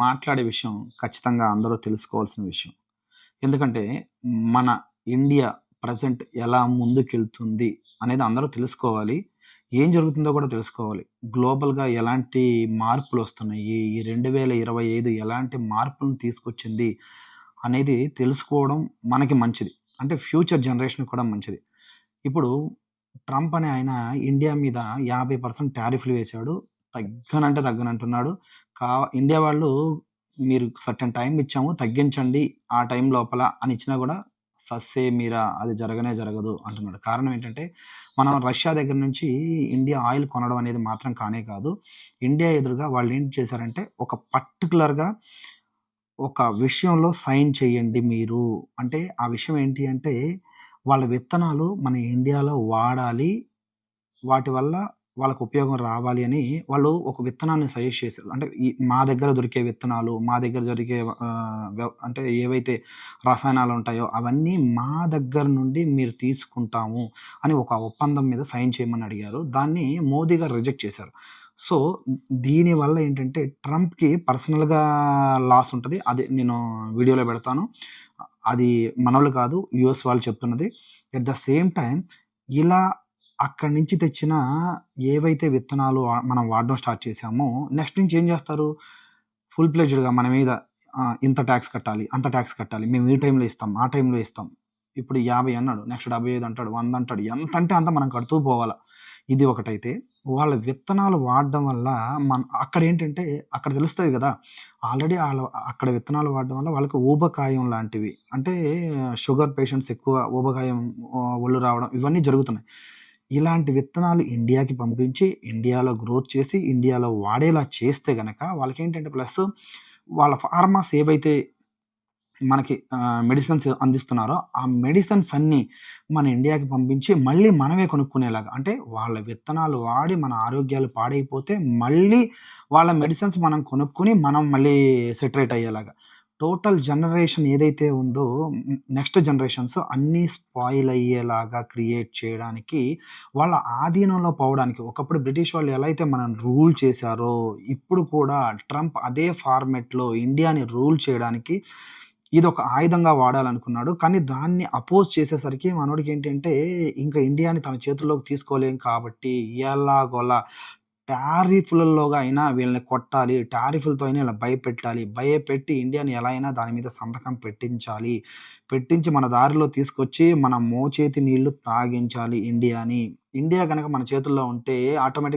మాట్లాడే విషయం ఖచ్చితంగా అందరూ తెలుసుకోవాల్సిన విషయం. ఎందుకంటే మన ఇండియా ప్రజెంట్ ఎలా ముందుకెళ్తుంది అనేది అందరూ తెలుసుకోవాలి. ఏం జరుగుతుందో కూడా తెలుసుకోవాలి. గ్లోబల్‌గా ఎలాంటి మార్పులు వస్తున్నాయి ఈ 2025 ఎలాంటి మార్పులను తీసుకొచ్చింది? అనేది తెలుసుకోవడం మనకి మంచిది. అంటే ఫ్యూచర్ జనరేషన్‌కి కూడా మంచిది. ఇప్పుడు ట్రంప్ అనే ఆయన ఇండియా మీద 50% టారిఫ్‌లు వేశాడు. తగ్గనంటే తగ్గనంటున్నాడు. కా ఇండియా వాళ్ళు మీరు సర్టన్ టైం ఇచ్చాము తగ్గించండి ఆ టైం లోపల అని ఇచ్చినా కూడా సస్సే మీరా అది జరగనే జరగదు అంటున్నాడు. కారణం ఏంటంటే మనం రష్యా దగ్గర నుంచి ఇండియా ఆయిల్ కొనడం అనేది మాత్రం కానే కాదు. ఇండియా ఎదురుగా వాళ్ళు ఏం చేశారంటే ఒక పర్టిక్యులర్‌గా ఒక విషయంలో సైన్ చేయండి మీరు. అంటే ఆ విషయం ఏంటి అంటే వాళ్ళ విత్తనాలు మన ఇండియాలో వాడాలి. వాటి వల్ల వాళ్ళకు ఉపయోగం రావాలి అని వాళ్ళు ఒక విత్తనాన్ని సజెస్ట్ చేశారు. అంటే మా దగ్గర దొరికే విత్తనాలు, మా దగ్గర దొరికే అంటే ఏవైతే రసాయనాలు ఉంటాయో అవన్నీ మా దగ్గర నుండి మీరు తీసుకుంటాము అని ఒక ఒప్పందం మీద సైన్ చేయమని అడిగారు. దాన్ని మోదీ గారు రిజెక్ట్ చేశారు. సో, దీనివల్ల ఏంటంటే ట్రంప్‌కి పర్సనల్‌గా లాస్ ఉంటుంది అది నేను వీడియోలో పెడతాను. అది మనోళ్ళు కాదు యూఎస్ వాళ్ళు చెప్తున్నది. ఎట్ ద సేమ్ టైం ఇలా అక్కడి నుంచి తెచ్చిన ఏవైతే విత్తనాలు మనం వాడడం స్టార్ట్ చేశామో నెక్స్ట్ నుంచి ఏం చేస్తారు? ఫుల్ ప్లెజ్డ్గా మన మీద ఇంత ట్యాక్స్ కట్టాలి, అంత ట్యాక్స్ కట్టాలి. మేము ఈ టైంలో ఇస్తాం, ఆ టైంలో ఇస్తాం. ఇప్పుడు 50 అన్నాడు. నెక్స్ట్ 75 అంటాడు. వంద అంటాడు. ఎంత అంటే అంత మనం కడుతూ పోవాలి ఇది ఒకటైతే వాళ్ళ విత్తనాలు వాడడం వల్ల మన అక్కడ ఏంటంటే అక్కడ తెలుస్తుంది కదా ఆల్రెడీ వాళ్ళ అక్కడ విత్తనాలు వాడడం వల్ల వాళ్ళకి ఊబకాయం లాంటివి అంటే షుగర్ పేషెంట్స్ ఎక్కువ ఊబకాయం ఒళ్ళు రావడం ఇవన్నీ జరుగుతున్నాయి. ఇలాంటి విత్తనాలు ఇండియాకి పంపించి ఇండియాలో గ్రోత్ చేసి ఇండియాలో వాడేలా చేస్తే గనక వాళ్ళకేంటంటే ప్లస్ వాళ్ళ ఫార్మర్స్ ఏవైతే మనకి మెడిసిన్స్ అందిస్తున్నారో ఆ మెడిసిన్స్ అన్నీ మన ఇండియాకి పంపించి మళ్ళీ మనమే కొనుక్కునేలాగా అంటే వాళ్ళ విత్తనాలు వాడి మన ఆరోగ్యాలు పాడైపోతే మళ్ళీ వాళ్ళ మెడిసిన్స్ మనం కొనుక్కొని మనం మళ్ళీ సెటరేట్ అయ్యేలాగా. టోటల్ జనరేషన్ ఏదైతే ఉందో నెక్స్ట్ జనరేషన్స్ అన్నీ స్పాయిల్ అయ్యేలాగా క్రియేట్ చేయడానికి వాళ్ళ ఆధీనంలో పోవడానికి ఒకప్పుడు బ్రిటిష్ వాళ్ళు ఎలా అయితే మనం రూల్ చేశారో ఇప్పుడు కూడా ట్రంప్ అదే ఫార్మెట్లో ఇండియాని రూల్ చేయడానికి ఇది ఒక ఆయుధంగా వాడాలనుకున్నాడు. కానీ దాన్ని అపోజ్ చేసేసరికి మనోడికి ఏంటంటే ఇంకా ఇండియాని తన చేతుల్లోకి తీసుకోలేం కాబట్టి ఎలాగోలా టారిఫ్‌లలోగా అయినా వీళ్ళని కొట్టాలి. టారిఫ్‌లతో అయినా ఇలా భయపెట్టాలి. భయపెట్టి ఇండియాని ఎలా అయినా దాని మీద సంతకం పెట్టించాలి. పెట్టించి మన దారిలో తీసుకొచ్చి మన మోచేతి నీళ్ళు తాగించాలి ఇండియాని. ఇండియా కనుక మన చేతుల్లో ఉంటే ఆటోమేటిక్